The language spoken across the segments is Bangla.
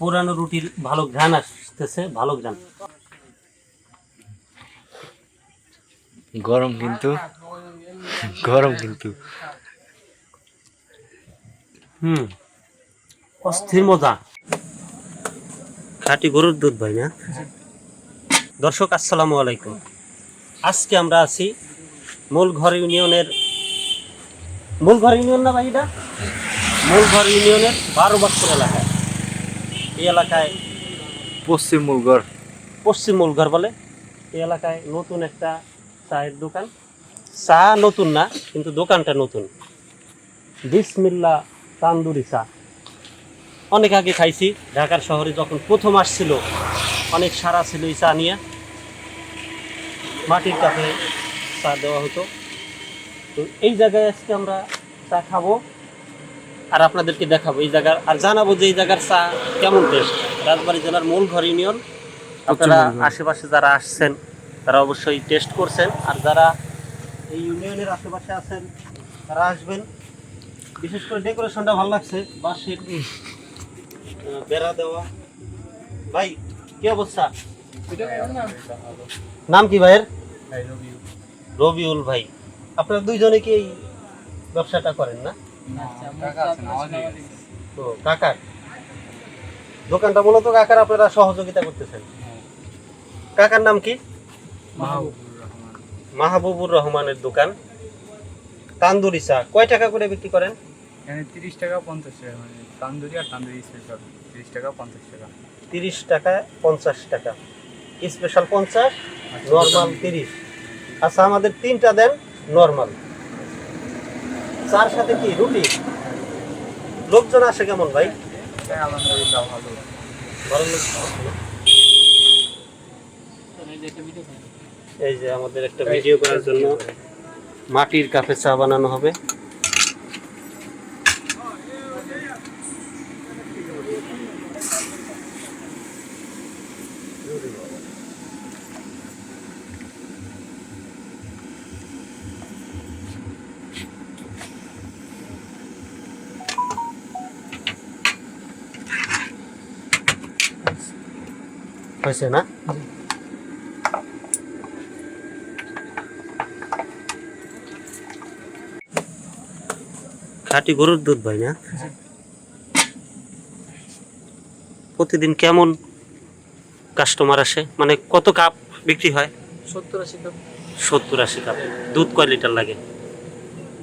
পুরানো রুটির ভালো ঘ্রাণ আসতেছে ভালো ঘ্রাণ। গরম কিন্তু গরম কিন্তু। হুম অস্থির মজা। খাটি গরুর দুধ ভাই না? দর্শক আসসালামু আলাইকুম। আজকে আমরা আছি মূলঘর ইউনিয়নের মূলঘর ইউনিয়ন না ভাই এটা? মূলঘর ইউনিয়নের বারো বছর এলাকায়। এই এলাকায় পশ্চিম মুলগড়। পশ্চিম মূলঘর বলে। এই এলাকায় নতুন একটা চায়ের দোকান। চা নতুন না কিন্তু দোকানটা নতুন। বিসমিল্লা তান্দুরি চা। অনেক আগে খাইছি ঢাকার শহরে যখন প্রথম আসছিল অনেক সারা ছিল এই চা নিয়ে। মাটির কাপে চা দেওয়া হতো। তো এই জায়গায় আজকে আমরা চা খাব। আর আপনাদেরকে দেখাবো এই জায়গার আর জানাব যে এই জায়গার চা কেমন টেস্ট রাজবাড়ী জেলার মূল ঘর ইউনিয়ন আপনারা আশেপাশে যারা আসছেন তারা অবশ্যই টেস্ট করছেন। আর যারা এই ইউনিয়নের আশেপাশে আছেন তারা আসবেন। বিশেষ করে ডেকোরেশনটা ভালো লাগছে বাঁশের বেড়া দেওয়া। ভাই কি অবস্থা? নাম কি ভাইয়ের? রবিউল ভাই। আপনারা দুইজনে কি এই ব্যবসাটা করেন না? তো কাকার। দোকানটা মূলত কাকার আপনারা সহযোগিতা করতেছেন। কাকার নাম কি? মাহবুবুর রহমানের দোকান। তান্দুরি চা কয় টাকা করে বিক্রি করেন? এখানে তিরিশ টাকা পঞ্চাশ টাকা মানে তান্দুরি আর তান্দুরি স্পেশাল তিরিশ টাকা পঞ্চাশ টাকা। তিরিশ টাকা পঞ্চাশ টাকা। স্পেশাল পঞ্চাশ নর্মাল তিরিশ। আচ্ছা আমাদের তিনটা দেন নর্মাল চার সাথে কি? রুটি? লোকজন আসে কেমন ভাই? আলহামদুলিল্লাহ ভালো ভালো? এই যে আমাদের একটা ভিডিও করার জন্য মাটির কাপে চা বানানো হবে। হয়েছে না? খাঁটি গরুর দুধ ভাই না? প্রতিদিন কেমন কাস্টমার আসে? মানে কত কাপ বিক্রি হয়? সত্তর আশি কাপ সত্তর আশি কাপ দুধ কয় লিটার লাগে?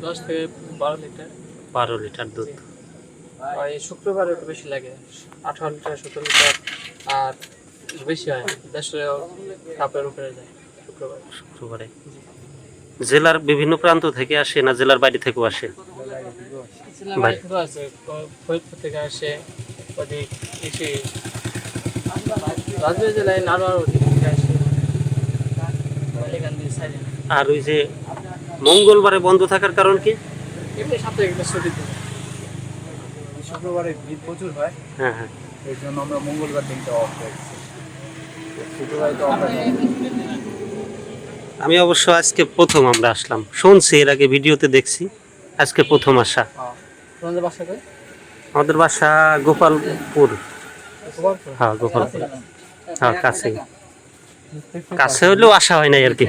দশ থেকে বারো লিটার। বারো লিটার দুধ। শুক্রবারে একটু বেশি লাগে। আঠারো লিটার সতেরো লিটার। আর বেশি হয় উপরে যায় শুক্রবার। শুক্রবারে? জেলার বিভিন্ন প্রান্ত থেকে আসে না জেলার বাইরে থেকেও আসে? ফরিদপুর থেকে আসে ওদিক এসে রাজবাড়ী জেলায় নারোয়ার ওদিক থেকে আসে। আর ওই যে মঙ্গলবারে বন্ধ থাকার কারণ কি? এমনি সাপ্তাহিক একটা ছুটি দিন। শুক্রবারে ভিড় প্রচুর হয়। হ্যাঁ হ্যাঁ। এই জন্য আমরা মঙ্গলবার দিনটা অফ রেখেছি আমি অবশ্য আজকে প্রথম আমরা আসলাম। শুনছি এর আগে ভিডিওতে দেখছি আজকে প্রথম আসা। তোমাদের বাসা আমাদের বাসা গোপালপুর। হ্যাঁ গোপালপুর। হ্যাঁ কাছে কাছে হলেও আসা হয় নাই আর কি।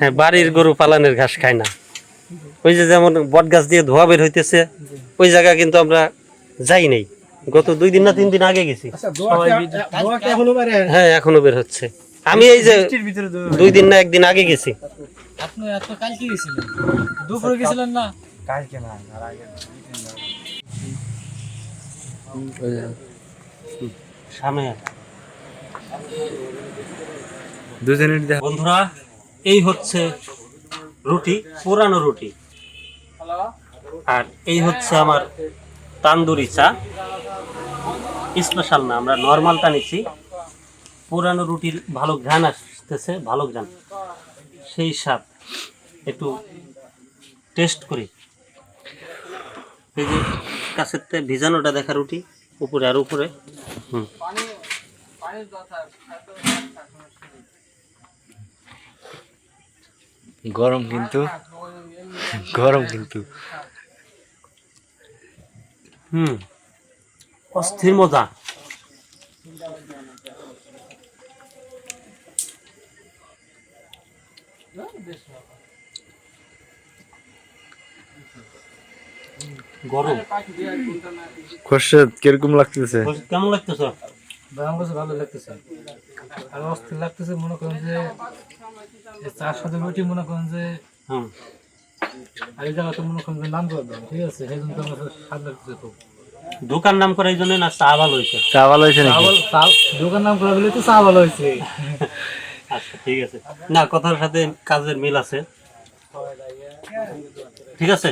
হ্যাঁ বাড়ির গরু পালানের ঘাস খায় না। ওই যে যেমন বট গাছ দিয়ে ধোয়া বের হইতেছে ওই জায়গা কিন্তু আমরা যাই নাই। গত দুই দিন না তিন দিন আগে গেছি। সবাই হ্যাঁ এখনও বের হচ্ছে। আমি এই যে দুই দিন না একদিন আগে গেছি। আপনি এত কালকে গেছিলেন? দুপুরে গেছিলেন না? কালকে না আর আগে সামনে। দুজনের বন্ধুরা এই হচ্ছে রুটি পুরানো রুটি। আর এই হচ্ছে আমার তান্দুরি চা। স্পেশাল না আমরা নর্মালটা নিচ্ছি। পুরানো রুটির ভালো ঘ্রাণ আসতেছে ভালো ঘ্রাণ। সেই স্বাদ একটু টেস্ট করি। এই যে কাছের ভিজানোটা দেখা রুটি উপরে আর উপরে। হুম। গরম কিন্তু গরম কিন্তু। হুম। অস্থির মজা। গরম। খোরশেদ কীরকম লাগতেছে? কেমন লাগতেছে? ভালো লাগতেছে। আর অস্থির লাগতেছে মনে করেন যে এই চার সাথে রুটি মনে করেন যে আর এই জায়গাতে মনে করেন যে নাম করে ঠিক আছে? সেই জন্য তো আমার স্বাদ লাগতেছে খুব। দোকান নাম করে এই জন্য না চা ভালো হয়েছে। চা ভালো হয়েছে নাকি? চা দোকান নাম করা বলে তো চা ভালো হয়েছে। আচ্ছা ঠিক আছে। না কথার সাথে কাজের মিল আছে। ঠিক আছে?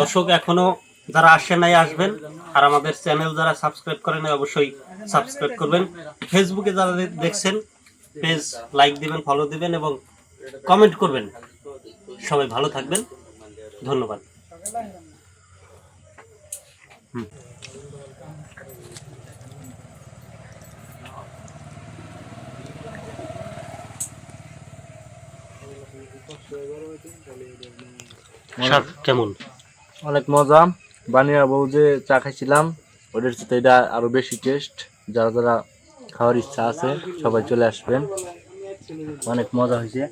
দর্শক এখনও যারা আসে নাই আসবেন। আর আমাদের চ্যানেল যারা সাবস্ক্রাইব করেন অবশ্যই সাবস্ক্রাইব করবেন। ফেসবুকে যারা দেখছেন পেজ লাইক দিবেন ফলো দিবেন এবং কমেন্ট করবেন। সবাই ভালো থাকবেন। ধন্যবাদ। স্বাদ কেমন? অনেক মজা। বানিয়া বউ যে চা খাইছিলাম, ওদের সাথে এটা আরও বেশি টেস্ট যারা যারা খাওয়ার ইচ্ছা আছে, সবাই চলে আসবেন। অনেক মজা হয়েছে।